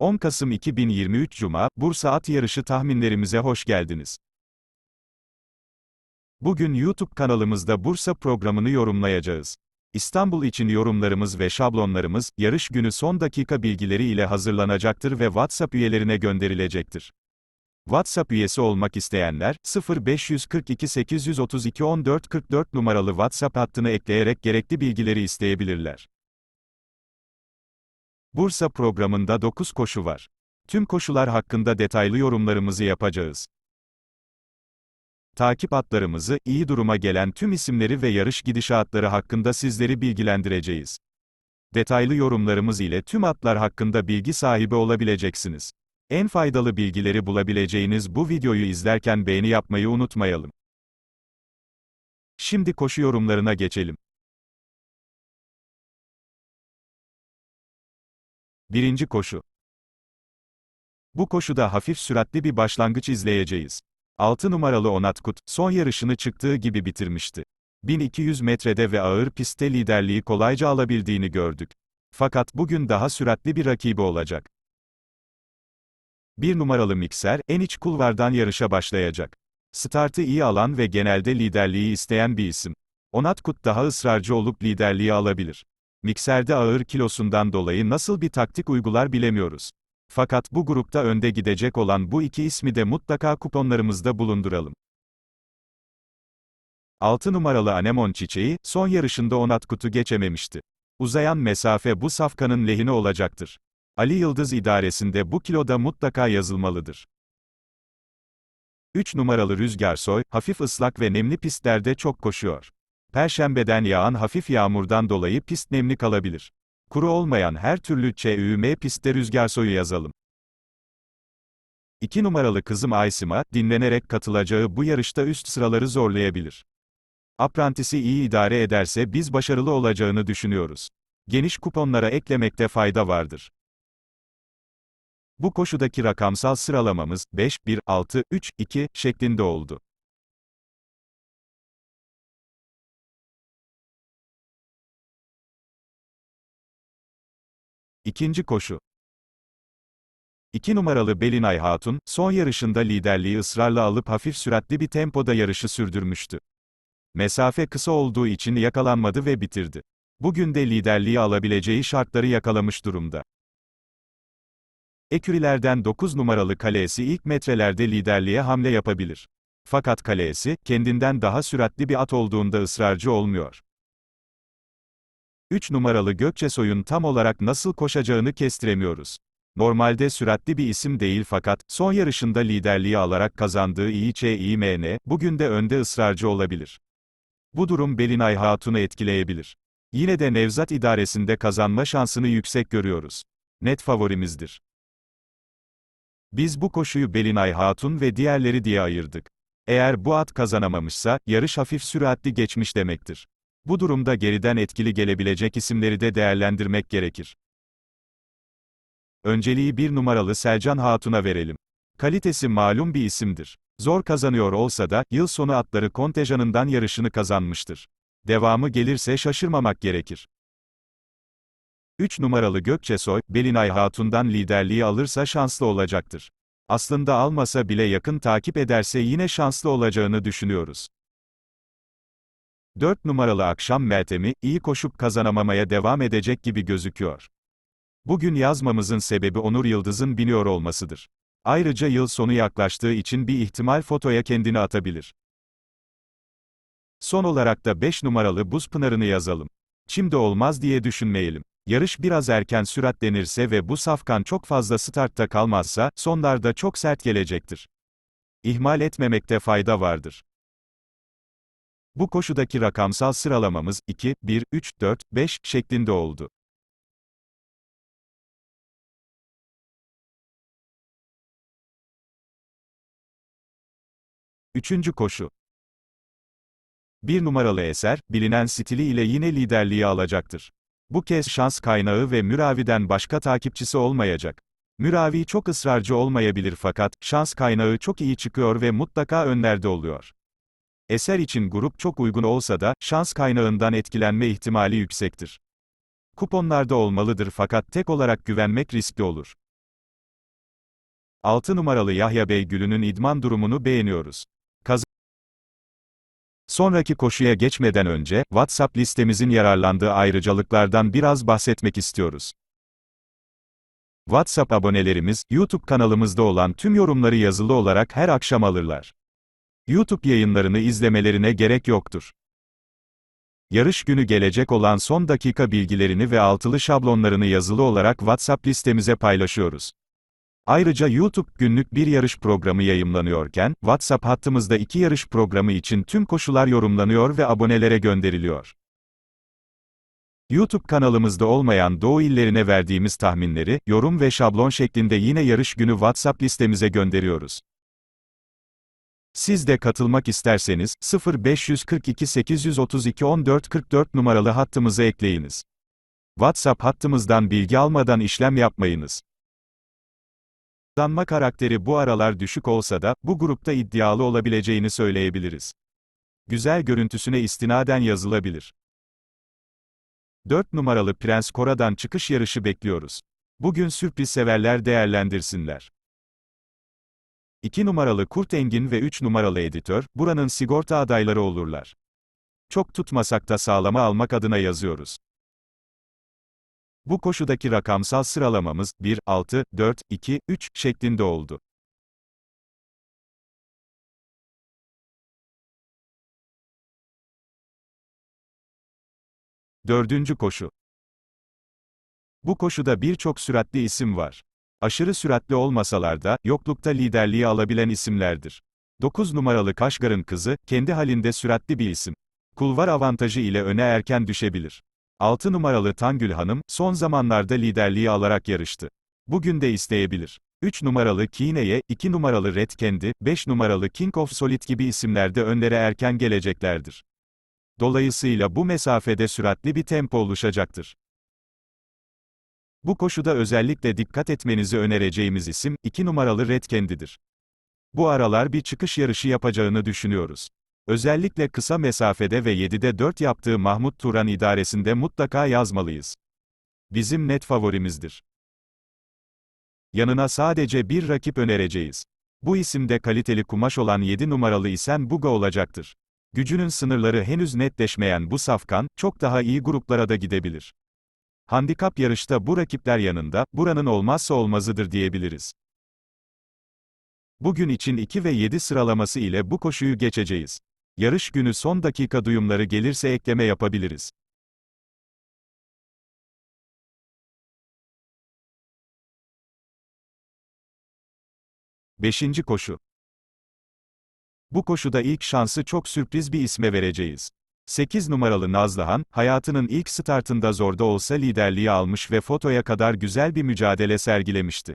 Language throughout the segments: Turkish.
10 Kasım 2023 Cuma, Bursa At Yarışı tahminlerimize hoş geldiniz. Bugün YouTube kanalımızda Bursa programını yorumlayacağız. İstanbul için yorumlarımız ve şablonlarımız, yarış günü son dakika bilgileri ile hazırlanacaktır ve WhatsApp üyelerine gönderilecektir. WhatsApp üyesi olmak isteyenler, 0542 832 14 44 numaralı WhatsApp hattını ekleyerek gerekli bilgileri isteyebilirler. Bursa programında 9 koşu var. Tüm koşular hakkında detaylı yorumlarımızı yapacağız. Takip atlarımızı, iyi duruma gelen tüm isimleri ve yarış gidişatları hakkında sizleri bilgilendireceğiz. Detaylı yorumlarımız ile tüm atlar hakkında bilgi sahibi olabileceksiniz. En faydalı bilgileri bulabileceğiniz bu videoyu izlerken beğeni yapmayı unutmayalım. Şimdi koşu yorumlarına geçelim. Birinci koşu. Bu koşuda hafif süratli bir başlangıç izleyeceğiz. 6 numaralı Onatkut, son yarışını çıktığı gibi bitirmişti. 1200 metrede ve ağır pistte liderliği kolayca alabildiğini gördük. Fakat bugün daha süratli bir rakibi olacak. 1 numaralı Mikser, en iç kulvardan yarışa başlayacak. Startı iyi alan ve genelde liderliği isteyen bir isim. Onatkut daha ısrarcı olup liderliği alabilir. Mikserde ağır kilosundan dolayı nasıl bir taktik uygular bilemiyoruz. Fakat bu grupta önde gidecek olan bu iki ismi de mutlaka kuponlarımızda bulunduralım. 6 numaralı Anemon çiçeği, son yarışında Onatkut'u geçememişti. Uzayan mesafe bu safkanın lehine olacaktır. Ali Yıldız idaresinde bu kiloda mutlaka yazılmalıdır. 3 numaralı Rüzgar Soy, hafif ıslak ve nemli pistlerde çok koşuyor. Perşembeden yağan hafif yağmurdan dolayı pist nemli kalabilir. Kuru olmayan her türlü ÇÜM pistte rüzgar soyu yazalım. 2 numaralı kızım Aysima, dinlenerek katılacağı bu yarışta üst sıraları zorlayabilir. Aprantisi iyi idare ederse biz başarılı olacağını düşünüyoruz. Geniş kuponlara eklemekte fayda vardır. Bu koşudaki rakamsal sıralamamız 5, 1, 6, 3, 2 şeklinde oldu. İkinci koşu. 2 numaralı Belinay Hatun, son yarışında liderliği ısrarla alıp hafif süratli bir tempoda yarışı sürdürmüştü. Mesafe kısa olduğu için yakalanmadı ve bitirdi. Bugün de liderliği alabileceği şartları yakalamış durumda. Ekürilerden 9 numaralı Kalesi ilk metrelerde liderliğe hamle yapabilir. Fakat Kalesi, kendinden daha süratli bir at olduğunda ısrarcı olmuyor. 3 numaralı Gökçesoy'un tam olarak nasıl koşacağını kestiremiyoruz. Normalde süratli bir isim değil fakat, son yarışında liderliği alarak kazandığı İÇİMN, bugün de önde ısrarcı olabilir. Bu durum Belinay Hatun'u etkileyebilir. Yine de Nevzat idaresinde kazanma şansını yüksek görüyoruz. Net favorimizdir. Biz bu koşuyu Belinay Hatun ve diğerleri diye ayırdık. Eğer bu at kazanamamışsa, yarış hafif süratli geçmiş demektir. Bu durumda geriden etkili gelebilecek isimleri de değerlendirmek gerekir. Önceliği bir numaralı Selcan Hatun'a verelim. Kalitesi malum bir isimdir. Zor kazanıyor olsa da, yıl sonu atları kontenjanından yarışını kazanmıştır. Devamı gelirse şaşırmamak gerekir. 3 numaralı Gökçesoy, Belinay Hatun'dan liderliği alırsa şanslı olacaktır. Aslında almasa bile yakın takip ederse yine şanslı olacağını düşünüyoruz. 4 numaralı akşam Meltem'i, iyi koşup kazanamamaya devam edecek gibi gözüküyor. Bugün yazmamızın sebebi Onur Yıldız'ın biniyor olmasıdır. Ayrıca yıl sonu yaklaştığı için bir ihtimal fotoya kendini atabilir. Son olarak da 5 numaralı buz pınarını yazalım. Şimdi olmaz diye düşünmeyelim. Yarış biraz erken süratlenirse ve bu safkan çok fazla startta kalmazsa, sonlarda çok sert gelecektir. İhmal etmemekte fayda vardır. Bu koşudaki rakamsal sıralamamız 2, 1, 3, 4, 5 şeklinde oldu. Üçüncü koşu. Bir numaralı eser, bilinen stili ile yine liderliği alacaktır. Bu kez şans kaynağı ve Müravi'den başka takipçisi olmayacak. Müravi çok ısrarcı olmayabilir fakat, şans kaynağı çok iyi çıkıyor ve mutlaka önlerde oluyor. Eser için grup çok uygun olsa da, şans kaynağından etkilenme ihtimali yüksektir. Kuponlarda olmalıdır fakat tek olarak güvenmek riskli olur. 6 numaralı Yahya Bey Gülü'nün idman durumunu beğeniyoruz. Kaz Sonraki koşuya geçmeden önce, WhatsApp listemizin yararlandığı ayrıcalıklardan biraz bahsetmek istiyoruz. WhatsApp abonelerimiz, YouTube kanalımızda olan tüm yorumları yazılı olarak her akşam alırlar. YouTube yayınlarını izlemelerine gerek yoktur. Yarış günü gelecek olan son dakika bilgilerini ve altılı şablonlarını yazılı olarak WhatsApp listemize paylaşıyoruz. Ayrıca YouTube günlük bir yarış programı yayımlanıyorken, WhatsApp hattımızda iki yarış programı için tüm koşular yorumlanıyor ve abonelere gönderiliyor. YouTube kanalımızda olmayan Doğu illerine verdiğimiz tahminleri, yorum ve şablon şeklinde yine yarış günü WhatsApp listemize gönderiyoruz. Siz de katılmak isterseniz, 0542 832 14 44 numaralı hattımıza ekleyiniz. WhatsApp hattımızdan bilgi almadan işlem yapmayınız. Danma karakteri bu aralar düşük olsa da, bu grupta iddialı olabileceğini söyleyebiliriz. Güzel görüntüsüne istinaden yazılabilir. 4 numaralı Prens Kora'dan çıkış yarışı bekliyoruz. Bugün sürpriz severler değerlendirsinler. 2 numaralı Kurt Engin ve 3 numaralı Editör, buranın sigorta adayları olurlar. Çok tutmasak da sağlama almak adına yazıyoruz. Bu koşudaki rakamsal sıralamamız 1, 6, 4, 2, 3 şeklinde oldu. Dördüncü koşu. Bu koşuda birçok süratli isim var. Aşırı süratli olmasalar da, yoklukta liderliği alabilen isimlerdir. 9 numaralı Kaşgar'ın kızı, kendi halinde süratli bir isim. Kulvar avantajı ile öne erken düşebilir. 6 numaralı Tangül Hanım, son zamanlarda liderliği alarak yarıştı. Bugün de isteyebilir. 3 numaralı Kine'ye, 2 numaralı Red Candy, 5 numaralı King of Solid gibi isimlerde önlere erken geleceklerdir. Dolayısıyla bu mesafede süratli bir tempo oluşacaktır. Bu koşuda özellikle dikkat etmenizi önereceğimiz isim, 2 numaralı Red Candy'dir. Bu aralar bir çıkış yarışı yapacağını düşünüyoruz. Özellikle kısa mesafede ve 7'de 4 yaptığı Mahmut Turan idaresinde mutlaka yazmalıyız. Bizim net favorimizdir. Yanına sadece bir rakip önereceğiz. Bu isimde kaliteli kumaş olan 7 numaralı isen Buga olacaktır. Gücünün sınırları henüz netleşmeyen bu safkan, çok daha iyi gruplara da gidebilir. Handikap yarışta bu rakipler yanında, buranın olmazsa olmazıdır diyebiliriz. Bugün için 2 ve 7 sıralaması ile bu koşuyu geçeceğiz. Yarış günü son dakika duyumları gelirse ekleme yapabiliriz. Beşinci koşu. Bu koşuda ilk şansı çok sürpriz bir isme vereceğiz. 8 numaralı Nazlıhan, hayatının ilk startında zorda olsa liderliği almış ve fotoya kadar güzel bir mücadele sergilemişti.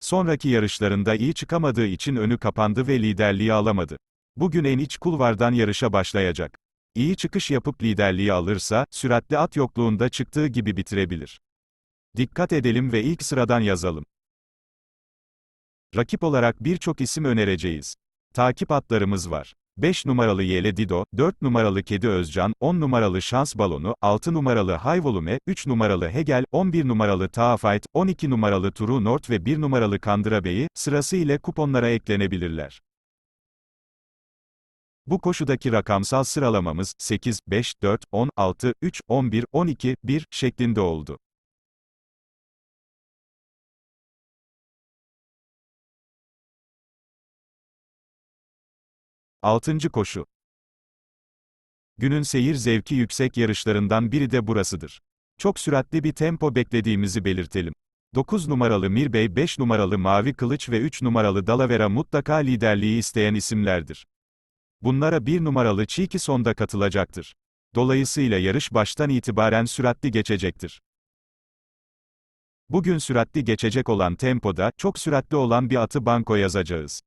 Sonraki yarışlarında iyi çıkamadığı için önü kapandı ve liderliği alamadı. Bugün en iç kulvardan yarışa başlayacak. İyi çıkış yapıp liderliği alırsa, süratli at yokluğunda çıktığı gibi bitirebilir. Dikkat edelim ve ilk sıradan yazalım. Rakip olarak birçok isim önereceğiz. Takip atlarımız var. 5 numaralı Yele Dido, 4 numaralı Kedi Özcan, 10 numaralı Şans Balonu, 6 numaralı High Volume, 3 numaralı Hegel, 11 numaralı Taafayt, 12 numaralı True North ve 1 numaralı Kandıra Bey'i, sırası ile kuponlara eklenebilirler. Bu koşudaki rakamsal sıralamamız 8, 5, 4, 10, 6, 3, 11, 12, 1 şeklinde oldu. Altıncı koşu. Günün seyir zevki yüksek yarışlarından biri de burasıdır. Çok süratli bir tempo beklediğimizi belirtelim. 9 numaralı Mirbey, 5 numaralı Mavi Kılıç ve 3 numaralı Dalavera mutlaka liderliği isteyen isimlerdir. Bunlara 1 numaralı Çiki sonda katılacaktır. Dolayısıyla yarış baştan itibaren süratli geçecektir. Bugün süratli geçecek olan tempoda, çok süratli olan bir atı banko yazacağız.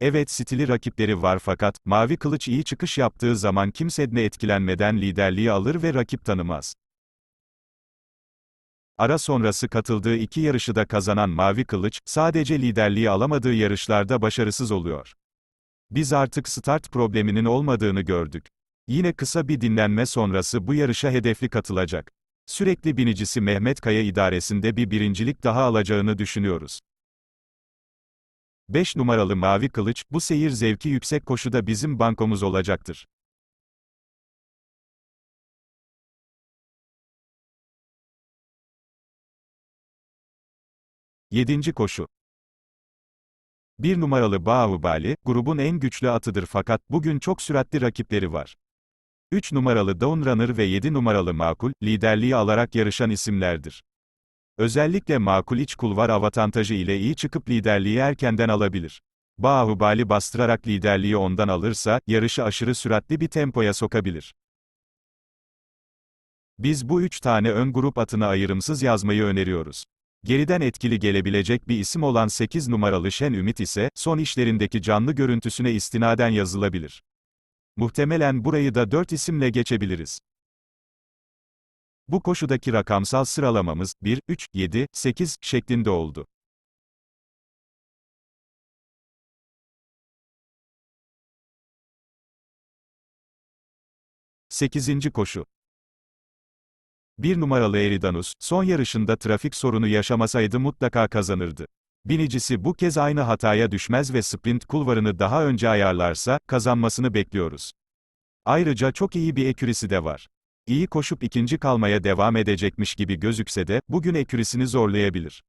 Evet stili rakipleri var fakat, Mavi Kılıç iyi çıkış yaptığı zaman kimsedne etkilenmeden liderliği alır ve rakip tanımaz. Ara sonrası katıldığı iki yarışı da kazanan Mavi Kılıç, sadece liderliği alamadığı yarışlarda başarısız oluyor. Biz artık start probleminin olmadığını gördük. Yine kısa bir dinlenme sonrası bu yarışa hedefli katılacak. Sürekli binicisi Mehmet Kaya idaresinde bir birincilik daha alacağını düşünüyoruz. 5 numaralı Mavi Kılıç, bu seyir zevki yüksek koşuda bizim bankomuz olacaktır. Yedinci koşu. Bir numaralı Bahubali, grubun en güçlü atıdır fakat, bugün çok süratli rakipleri var. 3 numaralı Dawnrunner ve 7 numaralı Makul, liderliği alarak yarışan isimlerdir. Özellikle Makul iç kulvar avantajı ile iyi çıkıp liderliği erkenden alabilir. Bahubali bastırarak liderliği ondan alırsa, yarışı aşırı süratli bir tempoya sokabilir. Biz bu üç tane ön grup atını ayrımsız yazmayı öneriyoruz. Geriden etkili gelebilecek bir isim olan 8 numaralı Şen Ümit ise, son işlerindeki canlı görüntüsüne istinaden yazılabilir. Muhtemelen burayı da 4 isimle geçebiliriz. Bu koşudaki rakamsal sıralamamız, 1, 3, 7, 8 şeklinde oldu. Sekizinci koşu. Bir numaralı Eridanus, son yarışında trafik sorunu yaşamasaydı mutlaka kazanırdı. Binicisi bu kez aynı hataya düşmez ve sprint kulvarını daha önce ayarlarsa, kazanmasını bekliyoruz. Ayrıca çok iyi bir ekürisi de var. İyi koşup ikinci kalmaya devam edecekmiş gibi gözükse de, bugün ekürisini zorlayabilir.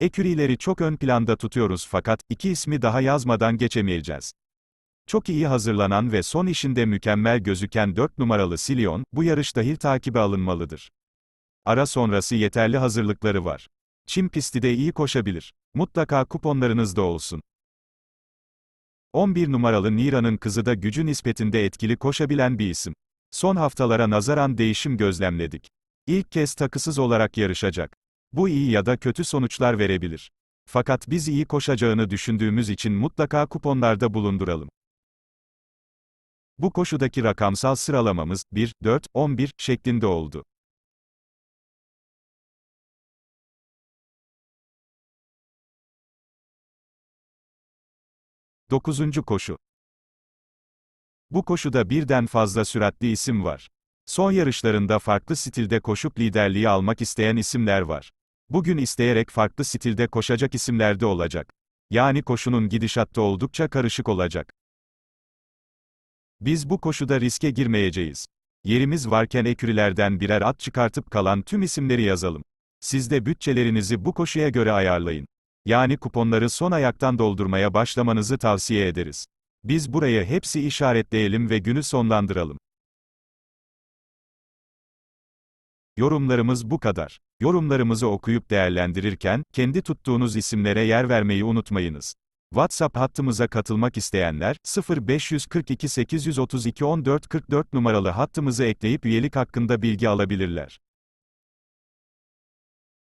Ekürileri çok ön planda tutuyoruz fakat, iki ismi daha yazmadan geçemeyeceğiz. Çok iyi hazırlanan ve son işinde mükemmel gözüken 4 numaralı Silion, bu yarış dahil takibe alınmalıdır. Ara sonrası yeterli hazırlıkları var. Çim pisti de iyi koşabilir. Mutlaka kuponlarınızda olsun. 11 numaralı Nira'nın kızı da gücü nispetinde etkili koşabilen bir isim. Son haftalara nazaran değişim gözlemledik. İlk kez takısız olarak yarışacak. Bu iyi ya da kötü sonuçlar verebilir. Fakat biz iyi koşacağını düşündüğümüz için mutlaka kuponlarda bulunduralım. Bu koşudaki rakamsal sıralamamız 1, 4, 11 şeklinde oldu. Dokuzuncu koşu. Bu koşuda birden fazla süratli isim var. Son yarışlarında farklı stilde koşup liderliği almak isteyen isimler var. Bugün isteyerek farklı stilde koşacak isimler de olacak. Yani koşunun gidişatta oldukça karışık olacak. Biz bu koşuda riske girmeyeceğiz. Yerimiz varken ekürilerden birer at çıkartıp kalan tüm isimleri yazalım. Siz de bütçelerinizi bu koşuya göre ayarlayın. Yani kuponları son ayaktan doldurmaya başlamanızı tavsiye ederiz. Biz buraya hepsi işaretleyelim ve günü sonlandıralım. Yorumlarımız bu kadar. Yorumlarımızı okuyup değerlendirirken, kendi tuttuğunuz isimlere yer vermeyi unutmayınız. WhatsApp hattımıza katılmak isteyenler, 0542 832 1444 numaralı hattımızı ekleyip üyelik hakkında bilgi alabilirler.